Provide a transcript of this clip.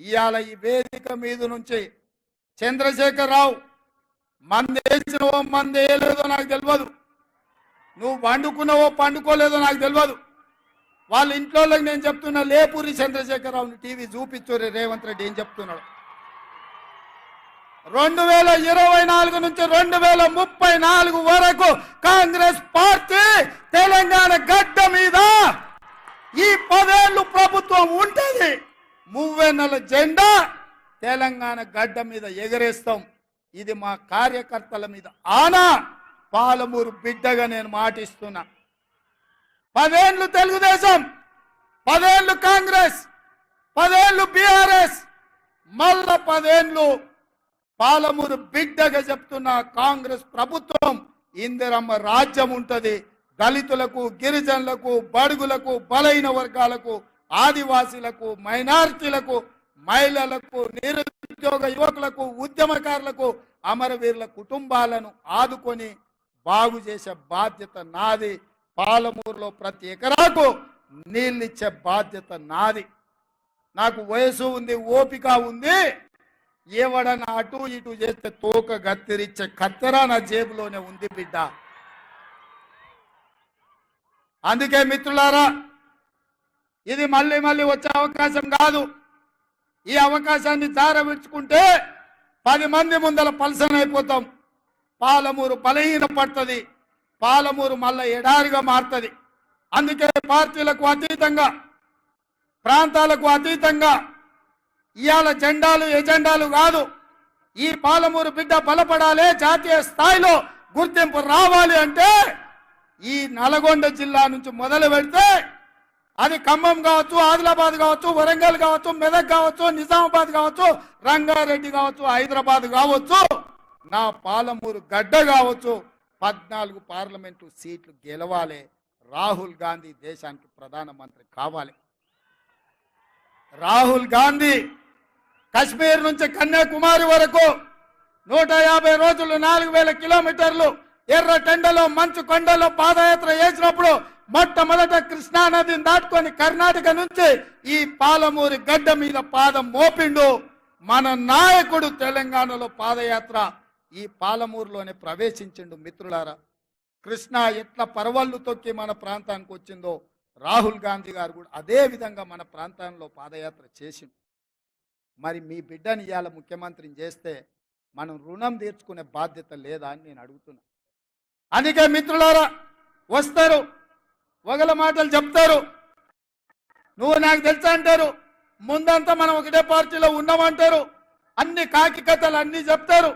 ఇవాళ ఈ వేదిక మీద నుంచి చంద్రశేఖరరావు మంది వేసినవో మంది వేయలేదో నాకు తెలియదు నువ్వు పండుకున్నావో పండుకోలేదో నాకు తెలియదు వాళ్ళ ఇంట్లో నేను చెప్తున్నా లేపూరి చంద్రశేఖరరావుని టీవీ చూపించురే రేవంత్ రెడ్డి ఏం చెప్తున్నాడు. రెండు వేల ఇరవై నాలుగు నుంచి రెండు వేల ముప్పై నాలుగు వరకు కాంగ్రెస్ పార్టీ తెలంగాణ గడ్డ మీద ఈ పదేళ్ళు ప్రభుత్వం ఉంటే మువ్వెన్నెల జెండా తెలంగాణ గడ్డ మీద ఎగరేస్తాం. ఇది మా కార్యకర్తల మీద ఆనా పాలమూరు బిడ్డగా నేను మాటిస్తున్నా. పదేళ్ళు తెలుగుదేశం పదేళ్ళు కాంగ్రెస్ పదేళ్ళు బీఆర్ఎస్ మళ్ళా పదేళ్ళు పాలమూరు బిడ్డగా చెప్తున్న కాంగ్రెస్ ప్రభుత్వం. ఇందిరమ్మ రాజ్యం ఉంటుంది. దళితులకు గిరిజనులకు బడుగులకు బలైన వర్గాలకు ఆదివాసీలకు మైనార్టీలకు మహిళలకు నిరుద్యోగ యువకులకు ఉద్యమకారులకు అమరవీరుల కుటుంబాలను ఆదుకొని బాగు చేసే బాధ్యత నాది. పాలమూరులో ప్రతి ఎకరాకు నీళ్ళిచ్చే బాధ్యత నాది. నాకు వయసు ఉంది ఓపిక ఉంది. ఏవడన అటు ఇటు చేస్తే తోక గత్తిరిచ్చే కత్తెర నా జేబులోనే ఉంది బిడ్డ. అందుకే మిత్రులారా ఇది మళ్ళీ మళ్ళీ వచ్చే అవకాశం కాదు. ఈ అవకాశాన్ని దారవించుకుంటే పది మంది ముందల పలసన అయిపోతాం. పాలమూరు బలహీన పడుతుంది. పాలమూరు మళ్ళా ఎడారిగా మారుతుంది. అందుకే పార్టీలకు అతీతంగా ప్రాంతాలకు అతీతంగా ఇవాళ జెండాలు ఎజెండాలు కాదు. ఈ పాలమూరు బిడ్డ బలపడాలి జాతీయ స్థాయిలో గుర్తింపు రావాలి అంటే ఈ నల్గొండ జిల్లా నుంచి మొదలు పెడితే అది ఖమ్మం కావచ్చు ఆదిలాబాద్ కావచ్చు వరంగల్ కావచ్చు మెదక్ కావచ్చు నిజామాబాద్ కావచ్చు రంగారెడ్డి కావచ్చు హైదరాబాద్ కావచ్చు నా పాలమూరు గడ్డ కావచ్చు. పద్నాలుగు పార్లమెంటు సీట్లు గెలవాలి. రాహుల్ గాంధీ దేశానికి ప్రధానమంత్రి కావాలి. రాహుల్ గాంధీ కశ్మీర్ నుంచి కన్యాకుమారి వరకు నూట యాభై రోజులు నాలుగు వేల కిలోమీటర్లు ఎర్ర టెండలో మంచు కొండలో పాదయాత్ర చేసినప్పుడు మొట్టమొదట కృష్ణా నదిని దాటుకొని కర్ణాటక నుంచి ఈ పాలమూరి గడ్డ మీద పాదం మోపిండు మన నాయకుడు తెలంగాణలో పాదయాత్ర ఈ పాలమూరులోనే ప్రవేశించిండు మిత్రులారా. కృష్ణ ఎట్లా పరవళ్ళు తొక్కి మన ప్రాంతానికి వచ్చిందో రాహుల్ గాంధీ గారు కూడా అదే విధంగా మన ప్రాంతంలో పాదయాత్ర చేసిండు. మరి మీ బిడ్డని ఇవాళ ముఖ్యమంత్రిని చేస్తే మనం రుణం తీర్చుకునే బాధ్యత లేదా అని నేను అడుగుతున్నా. అందుకే మిత్రులారా వస్తారు. ఒకల మాటలు చెప్తారు. నువ్వు నాకు తెలుసా అంటారు? ముందంతా మనం ఒకటే పార్టీలో ఉన్నామంటారు. అన్ని కాకి కథలు అన్ని చెప్తారు.